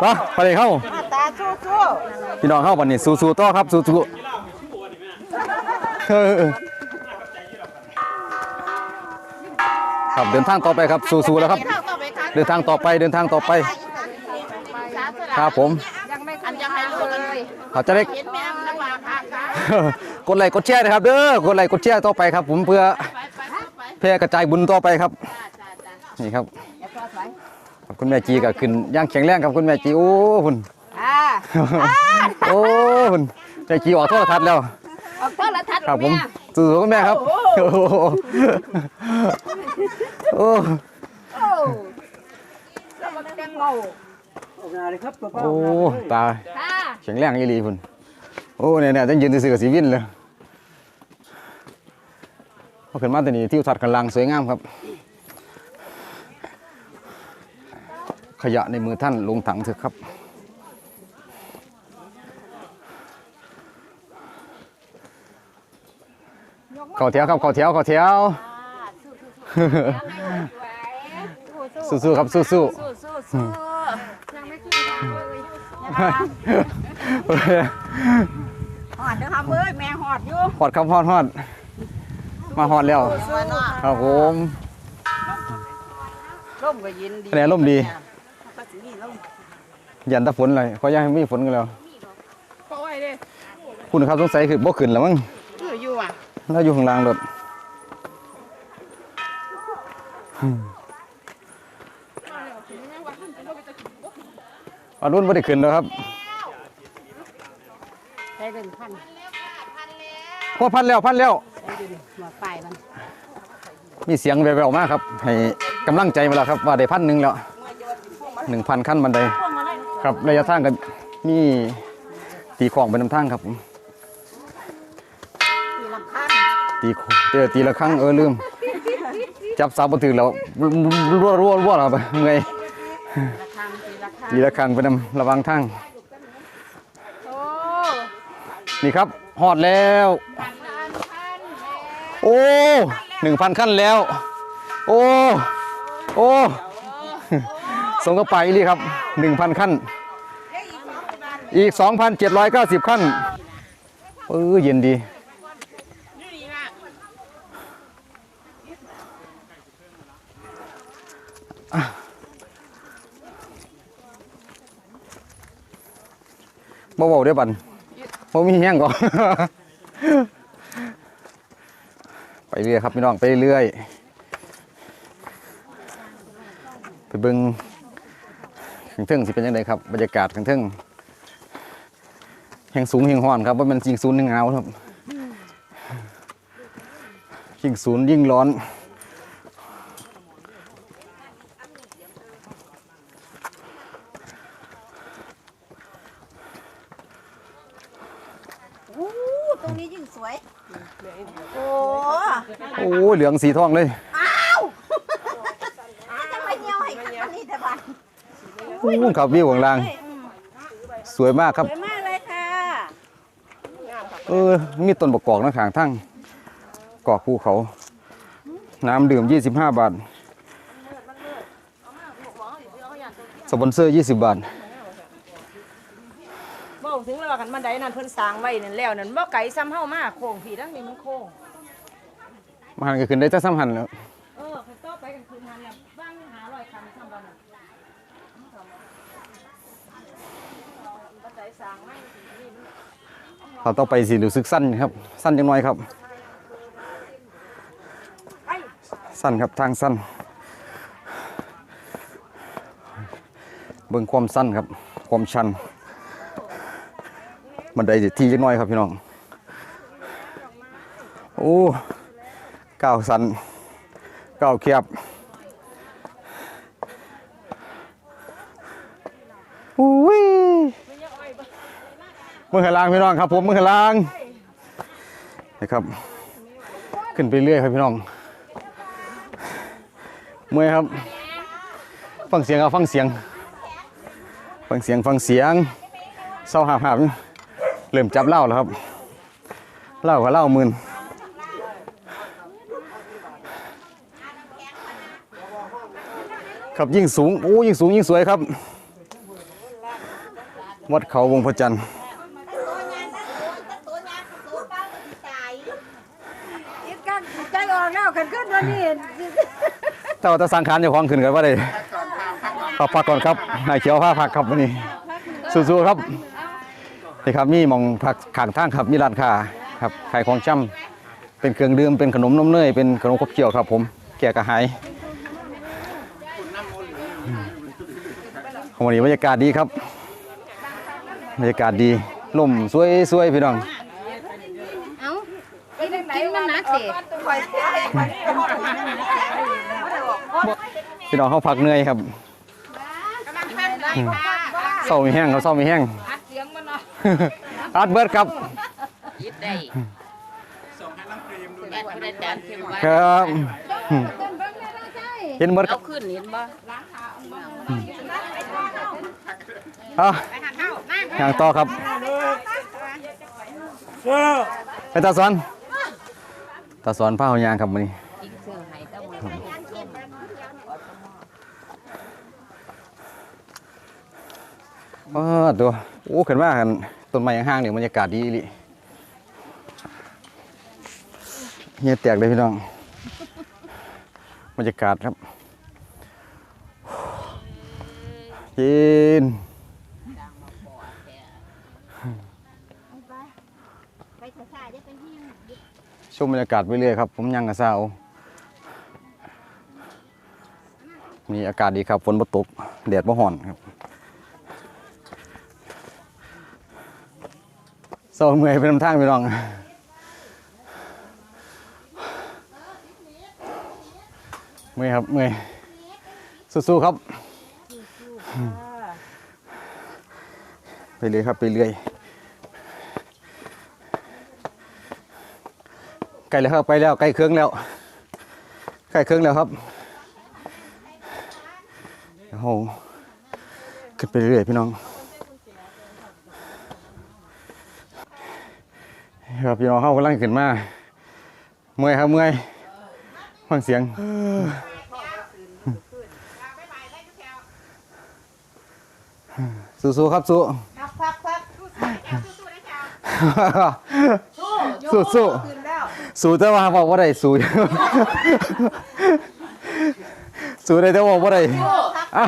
ไปไปเลยเข้าตาสู้สู้พี่น้องเข้าวันนี้สู้ๆต่อครับสู้ๆเออครับเดินทางต่อไปครับสู้ๆแล้วครับ เดินทางต่อไปเดินทางต่อไปครับผมยังไม่อันยังไม่รู้เขาจะได้เลำบากดไลค์กดแชร์นะครับเด้อกดไลค์กดแชร์ต่อไปครับ ผมเพื่อแพร่กระจายบุญต่อไปครับนี่ครับ คุณแม่จีก็ขึ้นย่างแข็งแรงครับคุณแม่จีโอ้คุณอ่าโอ้คุณแม่จีออกโทรทัศน์แล้วออกโทรทัศน์ครับผมสู้ๆคุณแม่ครับโอ้โหโอ้โอ้แล้วมันแกงเมาโอ้ตาค่ะแข็งแรงอีหลีคุณโอ้เนี่ยเนี่ยต้องยืนซื่อๆกับสีวินเลยพอขึ้นมาตัวนี้ที่ทัดกันลังสวยงามครับ ขยะในมือท่านลงถังเถอะครับ เข้าแถวครับเข้าแถวเข้าแถวสู้ๆครับสู้ๆสู้สู้สู้ยังไม่กินข้าวเลยหอดเด้อครับเอ้ยแม่หอดอยู่ฮอดครับฮอดฮอดมาฮอดแล้วสู้เนาะครับผมร่มก็ยินดีคะแนนร่มดีก็สิมีร่ม ยันตะฝนเลยขออนุญาตให้มีฝนกันแล้วก็ไว้เด้คุณครับสงสัยคือบ่ขึ้นแล้วมั้งอยู่อยู่อะเราอยู่ข้างล่างรถอรุ่นบ่ได้ขึ้นแล้วครับได้เดินพันพอพันแล้วพันแล้วได้เดินหัวปลายมันมีเสียงแว่วๆมากครับ ให้กำลังใจมาแล้วครับ ว่าได้พันหนึ่งแล้ว หนึ่งพันขั้นบันไดครับระยะทางกันมีตีของไปนำทางครับผมมีลำคันตีเจอตีละครั้งเออลืม จับสาวบ่ถือแล้วรัวรัวรัวเราไปเมื่อยละคังตีละคังตีละครั้งไปนำระวังทางนี่ครับหอดแล้ว โอ้หนึ่งพันขั้นแล้ว โอ้ โอ้ สงกระไปอีหลีครับหนึ่งพันขั้น อีกสองพันเจ็ดร้อยเก้าสิบขั้นเออเย็นดีนี่ากบ่เบาได้บันบ่มีแห้งก่อนไปเรื่อยครับพี่น้องไปเรื่อยไปเบิ่ง ข้างเทิงสิเป็นยังไงครับบรรยากาศข้างเทิงแห่งสูงแห่งห้อนครับว่ามันยิงศูนย์แห่งหนาวครับยิ่งศูนย์ยิ่งร้อนอู้ตรงนี้ยิ่งสวย โอ้โอ้เหลืองสีทองเลย จะไปเหี่ยวให้อันนี้แต่บ้าน โอ้ครับวิวของลาง สวยมากครับ สวยมากเลยค่ะเออมีต้นประกอบนะข้างทั้งกอกภูเขา น้ำดื่ม 25 บาท สปอนเซอร์ 20 บาทบอกถึงแล้วว่ากันบันไดนั่นเพิ่นสร้างไว้นั่นแล้วนั่นบ่ไกลซ้ำเฮามาโค้งพี่ทั้งนี้มันโค้งมาหันก็ขึ้นได้จะซ้ำหันแล้วเออคันต่อไปกันคืนหันแล้วบ้างหาร้อยคันซ้ำบ่นั่น บันไดสร้างไว้นี่มันเขาต่อไปสิรู้สึกสั้นครับ สั้นจังน้อยครับ สั้นครับทางสั้น เบิ่งความสั้นครับ ความชันบันไดสิทีจังน้อยครับพี่น้อง โอ้ก้าวสั้นก้าวแคบอุ้ย มือขลางพี่น้องครับ ผมมือขลางนะครับ ขึ้นไปเรื่อยครับพี่น้องเมื่อยครับ ฟังเสียงครับฟังเสียง ฟังเสียงฟังเสียงเศร้าหาบหาบเริ่มจับเล้าแล้วครับเล้ากับเล้ามืนครับยิ่งสูงโอ้ยิ่งสูงยิ่งสวยครับ วัดเขาวงพระจันทร์ ตัวยางตัวยางตัวป้าก็สิตายยึดกันใจออก แล้วกันขึ้นวันนี้ถ้าว่าแตะสังขารเจะคล้าของขึ้นกันว่าได้พักพักก่อนครับนายเขียวผ้าพักครับวันนี้สู้ๆครับนี่ครับมีหมองพักข้างทางครับมีร้านค้าครับขายของช่ำเป็นเครื่องดื่มเป็นขนมนมเนยเป็นขนมขบเคี้ยวครับ ผมแก่กระหายวันนี้บรรยากาศดีครับบรรยากาศดีลมสวยๆพี่น้อง เอ้ากินกินมันนัก สิพี่น้องเขาพักเหนื่อยครับเศร้ามีแห้งเขาเศร้ามีแห้งอัดเสียงมันเนาะอัดเบิร์ดครับยิดได้แอดผู้ใดจานเข้มไว้ครับเห็นเบิร์ดคเอารับขึ้นเห็นบ่เอาอย่างต่อครับไปตาสอนตาสอนผ้าหอยางครับมันนี้อีกเสื้อให้ตะมนอ้าตัวโอ้เห็นว่ากันต้นไม้ห่างเนี่ยบรรยากาศดีอีหลิเฮียแตกเลยพี่น้องบรรยากาศครับยินไปช้าๆจะเป็นที่ ชมบรรยากาศไปเรื่อยครับ ผมยังกระเซามีอากาศดีครับ ฝนบ่ตกแดดบ่ห่อนครับเศร้าเมื่อยเป็นลำทางพี่น้องเมื่อยครับเมื่อยสู้ๆครับ ไปเรื่อยครับ ไปเรื่อย ใกล้แล้วครับไปแล้วใกล้เครื่องแล้วใกล้เครื่องแล้วครับโอ้โหขึ้นไปเรื่อยๆพี่น้องครับพี่น้องเข้ากำลังขึ้นมาเมื่อยครับเมื่อยฟังเสียงสู้ๆครับสู้พักพักพักสู้สู้ สู้แต่ว่าบอกว่าได้สู้ สู้ได้แต่บอกว่าได้อะ